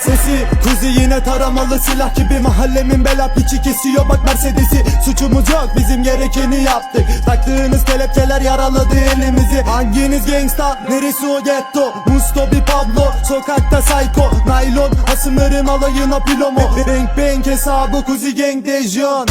Sesi kuzi yine taramalı silah gibi Mahallemin bela piçi kesiyor bak Mercedes'i. Suçumuz yok bizim gerekeni yaptık. Taktığınız kelepçeler yaraladı elimizi. Hanginiz gangsta neresi o getto Mustobi Pablo sokakta psycho. Naylon hasımlarım alayına pilomo. Bang bang hesabı kuzi gang dejon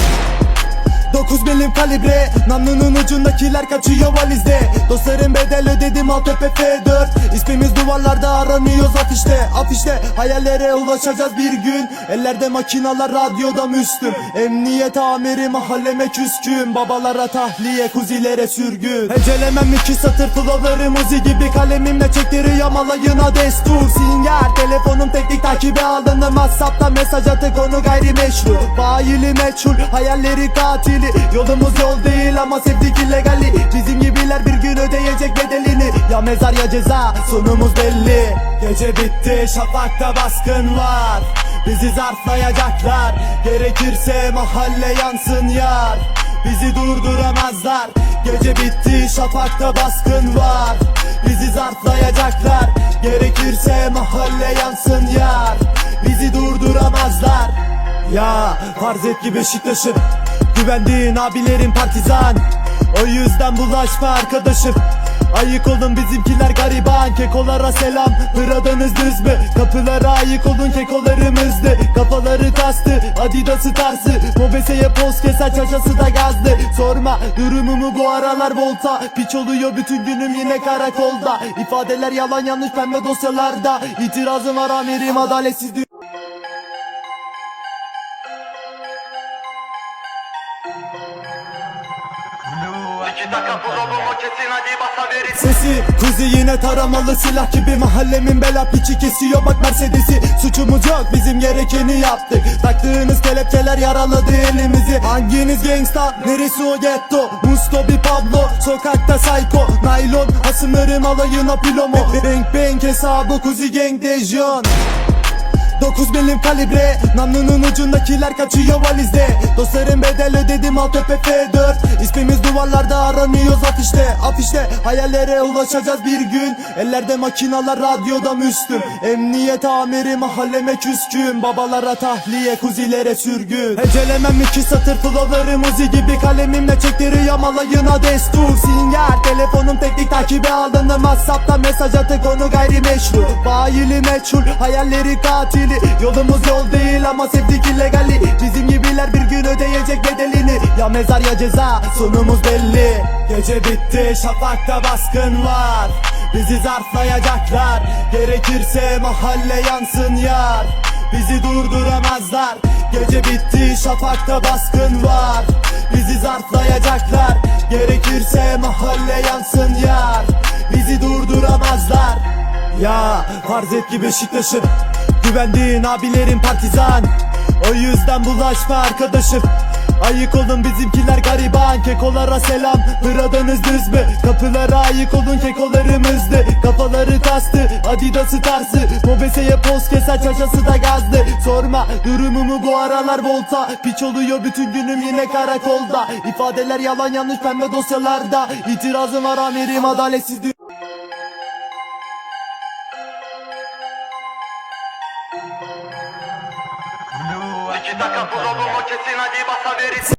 9 milim kalibre Namlunun ucundakiler kaçıyor valizde. Dostlarım bedel ödedim alt tepe F4 İsmimiz duvarlarda aranıyoruz afişte Afişte. Hayallere ulaşacağız bir gün. Ellerde makinalar radyoda müslüm. Emniyet amiri mahalleme küskün. Babalara tahliye kuzilere sürgün. Hecelemem iki satır flowlarım uzi gibi Kalemimle çektiriyorum alayına destur. Sinyal telefonum teknik takibe alındı. Whatsapp'ta mesaj atı konu gayrimeşru. Faili meçhul hayalleri katili Yolumuz yol değil ama sevdik illegali Bizim gibiler bir gün ödeyecek bedelini. Ya mezar ya ceza sonumuz belli. Gece bitti şafakta baskın var Bizi zarflayacaklar. Gerekirse mahalle yansın yar. Bizi durduramazlar. Gece bitti şafakta baskın var Bizi zarflayacaklar. Gerekirse mahalle yansın yar. Bizi durduramazlar. Ya farz et ki Beşiktaş'ım Güvendiğin abilerin partizan. O yüzden bulaşma arkadaşım. Ayık olun bizimkiler gariban. Kekolara selam. Hıradanız düz mü? Kapılara ayık olun kekolarımızdı Kafaları kastı Adidas'ı tarzı Mobeseye poz keser çaşası da gazdı Sorma durumumu bu aralar volta. Piç oluyor bütün günüm yine karakolda. İfadeler yalan yanlış pembe dosyalarda. İtirazım var amirim adaletsiz Sesi kuzi yine taramalı silah gibi Mahallemin bela piçi kesiyor bak Mercedes'i. Suçumuz yok bizim gerekeni yaptık. Taktığınız kelepçeler yaraladı elimizi. Hanginiz gangsta? Neresi o getto Mustobi Pablo sokakta psycho. Naylon hasımlarım alayına pilomo. Bang bang hesabı kuzi gang dejon 9 milim kalibre. Namlunun ucundakiler kaçıyor valizde. Dostlarım bedel ödedim alt tepe F4 İsmimiz duvarlarda aranıyoruz afişte. Afişte hayallere ulaşacağız bir gün. Ellerde makinalar radyoda müslüm. Emniyet amiri mahalleme küskün. Babalara tahliye kuzilere sürgün. Hecelemem iki satır flowlarım uzi gibi Kalemimle çektiriyorum alayına destur. Sinyal telefonum teknik takibe alındı. Whatsapp'ta mesaj atı konu gayrimeşru. Faili meçhul hayalleri katili Yolumuz yol değil ama sevdik illegali. Bizim gibiler bir gün ödeyecek bedelini. Ya mezar ya ceza sonumuz belli. Gece bitti şafakta baskın var. Bizi zarflayacaklar. Gerekirse mahalle yansın yar. Bizi durduramazlar. Gece bitti şafakta baskın var. Bizi zarflayacaklar. Gerekirse mahalle yansın yar. Bizi durduramazlar Ya farz et ki Beşiktaş'ım. Güvendiğin abilerin partizan. O yüzden bulaşma arkadaşım. Ayık olun bizimkiler gariban. Kekolara selam. Hıradanız düz mü? Kapılara ayık olun kekolarımızdı Kafaları kastı. Adidas'ı tarzı. Mobeseye poz keser çaşası da gazdı. Sorma durumumu bu aralar volta. Piç oluyor bütün günüm yine karakolda. İfadeler yalan yanlış pembe dosyalarda. İtirazım var amirim adaletsiz Campos, Aldo Monte, Sina de Baçadeira